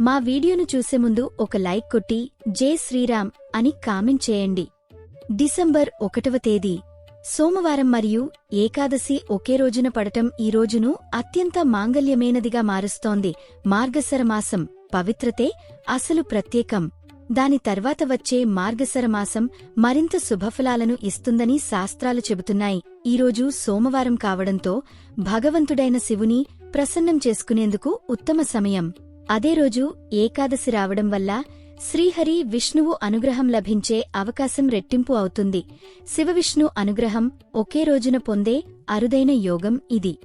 మా వీడియోను చూసే ముందు ఒక లైక్ కొట్టి జే శ్రీరామ్ అని కామెంట్ చేయండి. డిసెంబర్ ఒకటవ తేదీ. సోమవారం మరియు ఏకాదశి ఒకే రోజున పడటం ఈ రోజును అత్యంత మాంగల్యమైనదిగా మారుస్తోంది. మార్గసరమాసం పవిత్రతే అసలు ప్రత్యేకం. దాని తర్వాత వచ్చే మార్గసరమాసం మరింత శుభఫలాలను ఇస్తుందని శాస్త్రాలు చెబుతున్నాయి. ఈరోజు సోమవారం కావడంతో భగవంతుడైన శివుని ప్రసన్నం చేసుకునేందుకు ఉత్తమ సమయం. అదే రోజు ఏకాదశి రావడం వల్ల శ్రీహరి విష్ణువు అనుగ్రహం లభించే అవకాశం రెట్టింపు అవుతుంది. శివవిష్ణు అనుగ్రహం ఒకే రోజున పొందే అరుదైన యోగం ఇది.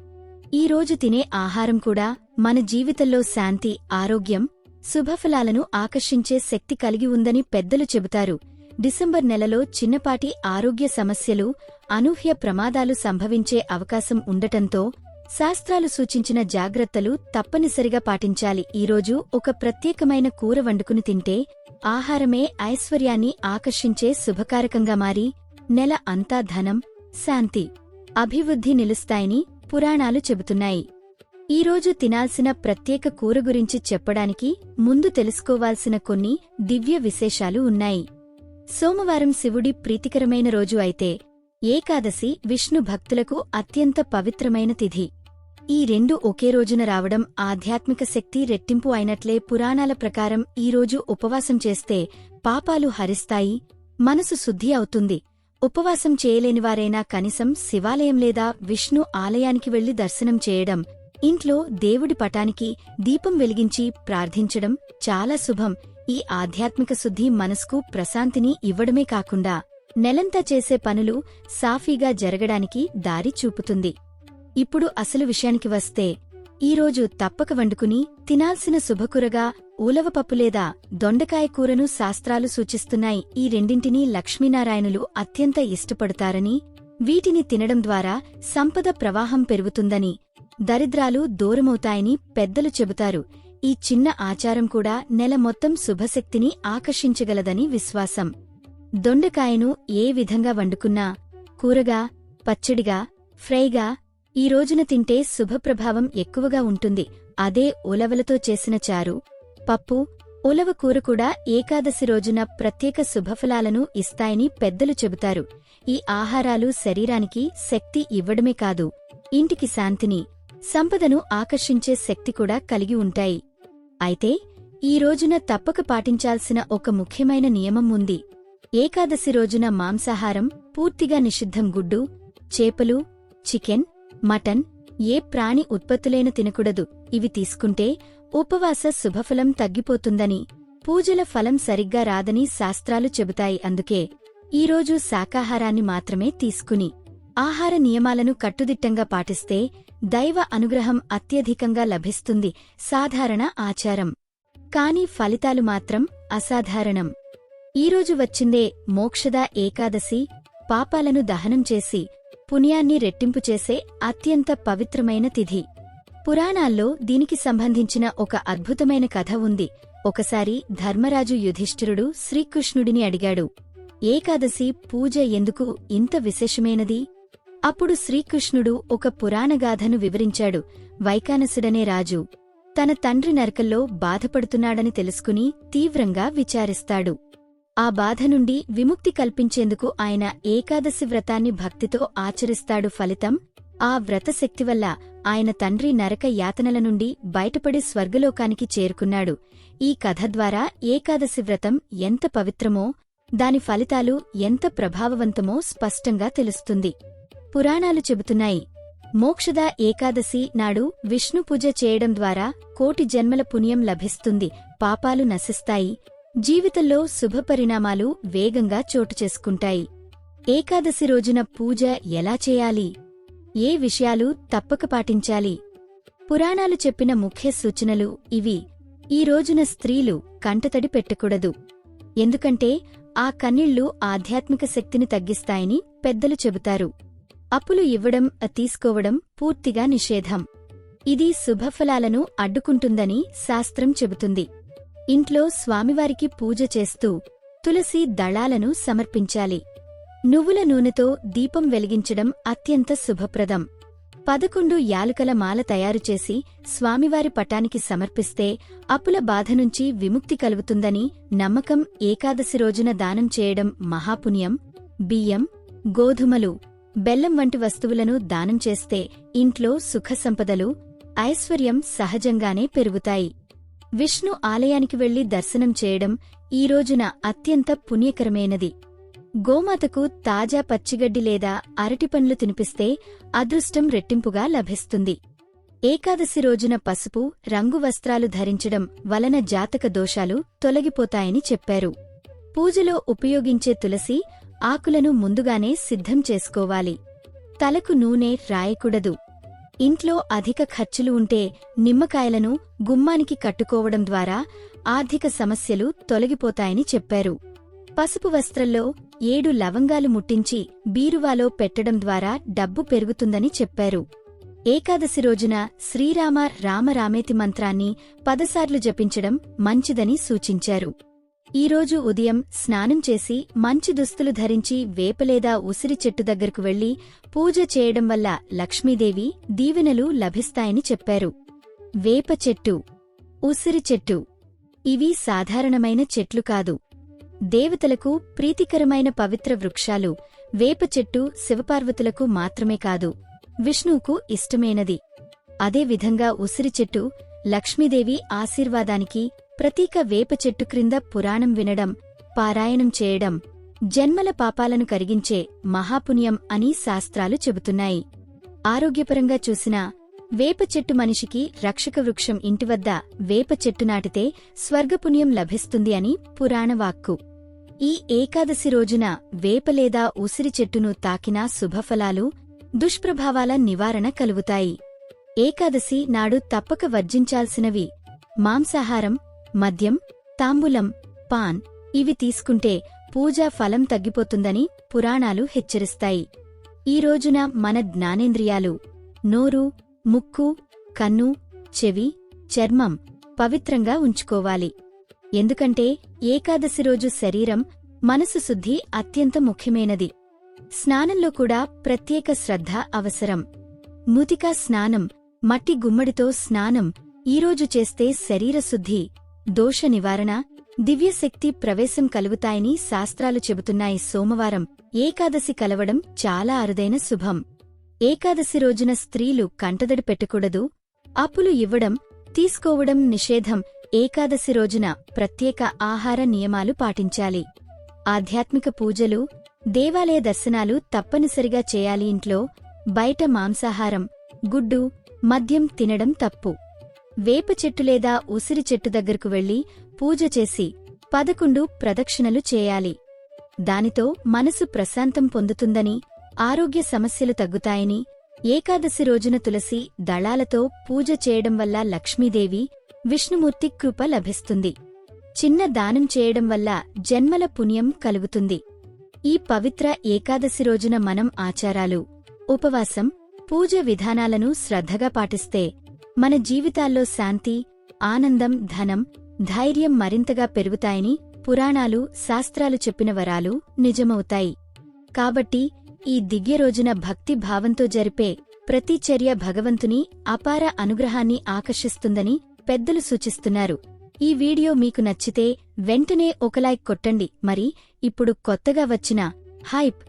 ఈ రోజు తినే ఆహారం కూడా మన జీవితంలో శాంతి ఆరోగ్యం శుభఫలాలను ఆకర్షించే శక్తి కలిగి ఉందని పెద్దలు చెబుతారు. డిసెంబర్ నెలలో చిన్నపాటి ఆరోగ్య సమస్యలు అనూహ్య ప్రమాదాలు సంభవించే అవకాశం ఉండటంతో శాస్త్రాలు సూచించిన జాగ్రత్తలు తప్పనిసరిగా పాటించాలి. ఈరోజు ఒక ప్రత్యేకమైన కూర వండుకుని తింటే ఆహారమే ఐశ్వర్యాన్ని ఆకర్షించే శుభకారకంగా మారి నెల అంతా ధనం శాంతి అభివృద్ధి నిలుస్తాయని పురాణాలు చెబుతున్నాయి. ఈరోజు తినాల్సిన ప్రత్యేక కూర గురించి చెప్పడానికి ముందు తెలుసుకోవాల్సిన కొన్ని దివ్య విశేషాలు ఉన్నాయి. సోమవారం శివుడి ప్రీతికరమైన రోజు అయితే ఏకాదశి విష్ణు భక్తులకు అత్యంత పవిత్రమైన తిథి. ఈ రెండు ఒకే రోజున రావడం ఆధ్యాత్మిక శక్తి రెట్టింపు అయినట్లే పురాణాల ప్రకారం ఈరోజు ఉపవాసం చేస్తే పాపాలు హరిస్తాయి మనసు శుద్ధి అవుతుంది. ఉపవాసం చేయలేనివారైనా కనీసం శివాలయం లేదా విష్ణు ఆలయానికి వెళ్ళి దర్శనం చేయడం ఇంట్లో దేవుడి పటానికి దీపం వెలిగించి ప్రార్థించడం చాలా శుభం. ఈ ఆధ్యాత్మిక శుద్ధి మనసుకు ప్రశాంతిని ఇవ్వడమే కాకుండా నెలంతా చేసే పనులు సాఫీగా జరగడానికి దారి చూపుతుంది. ఇప్పుడు అసలు విషయానికి వస్తే ఈరోజు తప్పక వండుకుని తినాల్సిన శుభకూరగా ఊలవపప్పు లేదా దొండకాయ కూరను శాస్త్రాలు సూచిస్తున్నాయి. ఈ రెండింటినీ లక్ష్మీనారాయణులు అత్యంత ఇష్టపడతారని వీటిని తినడం ద్వారా సంపద ప్రవాహం పెరుగుతుందని దరిద్రాలు దూరమవుతాయని పెద్దలు చెబుతారు. ఈ చిన్న ఆచారం కూడా నెల మొత్తం శుభశక్తిని ఆకర్షించగలదని విశ్వాసం. దొండకాయను ఏ విధంగా వండుకున్నా కూరగా పచ్చడిగా ఫ్రైగా ఈ రోజున తింటే శుభప్రభావం ఎక్కువగా ఉంటుంది. అదే ఉలవలతో చేసిన చారు పప్పు ఉలవ కూర కూడా ఏకాదశి రోజున ప్రత్యేక శుభఫలాలను ఇస్తాయని పెద్దలు చెబుతారు. ఈ ఆహారాలు శరీరానికి శక్తి ఇవ్వడమే కాదు ఇంటికి శాంతిని సంపదను ఆకర్షించే శక్తి కూడా కలిగి ఉంటాయి. అయితే ఈ రోజున తప్పక పాటించాల్సిన ఒక ముఖ్యమైన నియమం ఉంది. ఏకాదశి రోజున మాంసాహారం పూర్తిగా నిషిద్ధం గుడ్డు చేపలు చికెన్ మటన్ ఏ ప్రాణి ఉత్పత్తులైన తినకూడదు. ఇవి తీసుకుంటే ఉపవాస శుభఫలం తగ్గిపోతుందని పూజల ఫలం సరిగ్గా రాదని శాస్త్రాలు చెబుతాయి. అందుకే ఈరోజు శాకాహారాన్ని మాత్రమే తీసుకుని ఆహార నియమాలను కట్టుదిట్టంగా పాటిస్తే దైవ అనుగ్రహం అత్యధికంగా లభిస్తుంది. సాధారణ ఆచారం. కాని ఫలితాలు మాత్రం అసాధారణం. ఈరోజు వచ్చిందే మోక్షద ఏకాదశి పాపాలను దహనం చేసి పుణ్యాన్ని రెట్టింపు చేసే అత్యంత పవిత్రమైన తిథి. పురాణాల్లో దీనికి సంబంధించిన ఒక అద్భుతమైన కథ ఉంది. ఒకసారి ధర్మరాజు యుధిష్ఠిరుడు శ్రీకృష్ణుడిని అడిగాడు ఏకాదశి పూజ ఎందుకు ఇంత విశేషమైనది? అప్పుడు శ్రీకృష్ణుడు ఒక పురాణగాథను వివరించాడు వైకానసుడనే రాజు. తన తండ్రి నరకల్లో బాధపడుతున్నాడని తెలుసుకుని తీవ్రంగా విచారిస్తాడు. ఆ బాధ నుండి విముక్తి కల్పించేందుకు ఆయన ఏకాదశి వ్రతాన్ని భక్తితో ఆచరిస్తాడు ఫలితం. ఆ వ్రతశక్తి వల్ల ఆయన తండ్రి నరక యాతనల నుండి బయటపడి స్వర్గలోకానికి చేరుకున్నాడు. ఈ కథ ద్వారా ఏకాదశి వ్రతం ఎంత పవిత్రమో దాని ఫలితాలు ఎంత ప్రభావవంతమో స్పష్టంగా తెలుస్తుంది. పురాణాలు చెబుతున్నాయి. మోక్షద ఏకాదశి నాడు విష్ణు పూజ చేయడం ద్వారా కోటి జన్మల పుణ్యం లభిస్తుంది. పాపాలు నశిస్తాయి. జీవితంలో శుభపరిణామాలు వేగంగా చోటు చేసుకుంటాయి. ఏకాదశి రోజున పూజ ఎలా చేయాలి? ఏ విషయాలు తప్పక పాటించాలి? పురాణాలు చెప్పిన ముఖ్య సూచనలు ఇవి. ఈ రోజున స్త్రీలు కంటతడి పెట్టకూడదు. ఎందుకంటే ఆ కన్నీళ్ళు ఆధ్యాత్మిక శక్తిని తగ్గిస్తాయని పెద్దలు చెబుతారు. అప్పులు ఇవ్వడం తీసుకోవడం పూర్తిగా నిషేధం. ఇది శుభఫలాలను అడ్డుకుంటుందని శాస్త్రం చెబుతుంది. ఇంట్లో స్వామివారికి పూజ చేస్తూ తులసి దళాలను సమర్పించాలి. నువ్వుల నూనెతో దీపం వెలిగించడం అత్యంత శుభప్రదం. పదకొండు యాలుకల మాల తయారుచేసి స్వామివారి పటానికి సమర్పిస్తే అప్పుల బాధ నుంచి విముక్తి కలుగుతుందని నమ్మకం ఏకాదశి రోజున దానం చేయడం మహాపుణ్యం. బియ్యం గోధుమలు బెల్లం వంటి వస్తువులను దానం చేస్తే ఇంట్లో సుఖసంపదలు ఐశ్వర్యం సహజంగానే పెరుగుతాయి. విష్ణు ఆలయానికి వెళ్ళి దర్శనం చేయడం ఈ రోజున అత్యంత పుణ్యకరమైనది. గోమాతకు తాజా పచ్చిగడ్డి లేదా అరటిపండ్లు తినిపిస్తే అదృష్టం రెట్టింపుగా లభిస్తుంది. ఏకాదశి రోజున పసుపు రంగు వస్త్రాలు ధరించడం వలన జాతక దోషాలు తొలగిపోతాయని చెప్పారు. పూజలో ఉపయోగించే తులసి ఆకులను ముందుగానే సిద్ధం చేసుకోవాలి. తలకు నూనె రాయకూడదు. ఇంట్లో అధిక ఖర్చులు ఉంటే నిమ్మకాయలను గుమ్మానికి కట్టుకోవడం ద్వారా ఆర్థిక సమస్యలు తొలగిపోతాయని చెప్పారు. పసుపు వస్త్రంలో ఏడు లవంగాలు ముట్టించి బీరువాలో పెట్టడం ద్వారా డబ్బు పెరుగుతుందని చెప్పారు. ఏకాదశి రోజున శ్రీరామ రామరామేతి మంత్రాన్ని పదసార్లు జపించడం మంచిదని సూచించారు. ఈరోజు ఉదయం స్నానం చేసి మంచి దుస్తులు ధరించి వేపలేదా ఉసిరి చెట్టు దగ్గరకు వెళ్ళి పూజ చేయడం వల్ల లక్ష్మీదేవి దీవెనలు లభిస్తాయని చెప్పారు. వేప చెట్టు ఉసిరి చెట్టు ఇవి సాధారణమైన చెట్లు కాదు. దేవతలకు ప్రీతికరమైన పవిత్ర వృక్షాలు వేప చెట్టు శివపార్వతులకు మాత్రమే కాదు విష్ణువుకు ఇష్టమైనది. అదేవిధంగా ఉసిరి చెట్టు లక్ష్మీదేవి ఆశీర్వాదానికి ప్రతీక వేప చెట్టు క్రింద పురాణం వినడం పారాయణం చేయడం జన్మల పాపాలను కరిగించే మహాపుణ్యం అని శాస్త్రాలు చెబుతున్నాయి. ఆరోగ్యపరంగా చూసినా వేప చెట్టు మనిషికి రక్షక వృక్షం ఇంటివద్ద వేప చెట్టు నాటితే స్వర్గపుణ్యం లభిస్తుంది అని పురాణవాక్కు ఈ ఏకాదశి రోజున వేప లేదా ఉసిరి చెట్టును తాకినా శుభఫలాలు దుష్ప్రభావాల నివారణ కలుగుతాయి. ఏకాదశి నాడు తప్పక వర్జించాల్సినవి మాంసాహారం మద్యం తాంబూలం పాన్ ఇవి తీసుకుంటే పూజా ఫలం తగ్గిపోతుందని పురాణాలు హెచ్చరిస్తాయి. ఈ రోజున మన జ్ఞానేంద్రియాలు నోరు ముక్కు కన్ను చెవి చర్మం పవిత్రంగా ఉంచుకోవాలి. ఎందుకంటే ఏకాదశి రోజు శరీరం మనసు శుద్ధి అత్యంత ముఖ్యమైనది. స్నానంలో కూడా ప్రత్యేక శ్రద్ధ అవసరం. ముతికా స్నానం మట్టి గుమ్మడితో స్నానం ఈరోజు చేస్తే శరీరశుద్ధి దోష నివారణ దివ్యశక్తి ప్రవేశం కలుగుతాయని శాస్త్రాలు చెబుతున్నాయి. సోమవారం ఏకాదశి కలవడం చాలా అరుదైన శుభం. ఏకాదశి రోజున స్త్రీలు కంటదడి పెట్టకూడదు. అప్పులు ఇవ్వడం తీసుకోవడం నిషేధం. ఏకాదశి రోజున ప్రత్యేక ఆహార నియమాలు పాటించాలి. ఆధ్యాత్మిక పూజలు దేవాలయ దర్శనాలు తప్పనిసరిగా చేయాలి. ఇంట్లో బయట మాంసాహారం గుడ్డు మద్యం తినడం తప్పు. వేప చెట్టు లేదా ఉసిరి చెట్టు దగ్గరకు వెళ్ళి పూజ చేసి పదకొండు ప్రదక్షిణలు చేయాలి. దానితో మనసు ప్రశాంతం పొందుతుందని ఆరోగ్య సమస్యలు తగ్గుతాయని ఏకాదశి రోజున తులసి దళాలతో పూజ చేయడం వల్ల లక్ష్మీదేవి విష్ణుమూర్తి కృప లభిస్తుంది. చిన్న దానం చేయడం వల్ల జన్మల పుణ్యం కలుగుతుంది. ఈ పవిత్ర ఏకాదశి రోజున మనం ఆచారాలు ఉపవాసం పూజ విధానాలను శ్రద్ధగా పాటిస్తే మన జీవితాల్లో శాంతి ఆనందం ధనం ధైర్యం మరింతగా పెరుగుతాయని పురాణాలు శాస్త్రాలు చెప్పిన వరాలు నిజమవుతాయి. కాబట్టి ఈ దివ్య రోజున భక్తి భావంతో జరిపే ప్రతి చర్య భగవంతుని అపార అనుగ్రహాన్ని ఆకర్షిస్తుందని పెద్దలు సూచిస్తున్నారు. ఈ వీడియో మీకు నచ్చితే వెంటనే ఒక లైక్ కొట్టండి. మరి ఇప్పుడు కొత్తగా వచ్చిన హైప్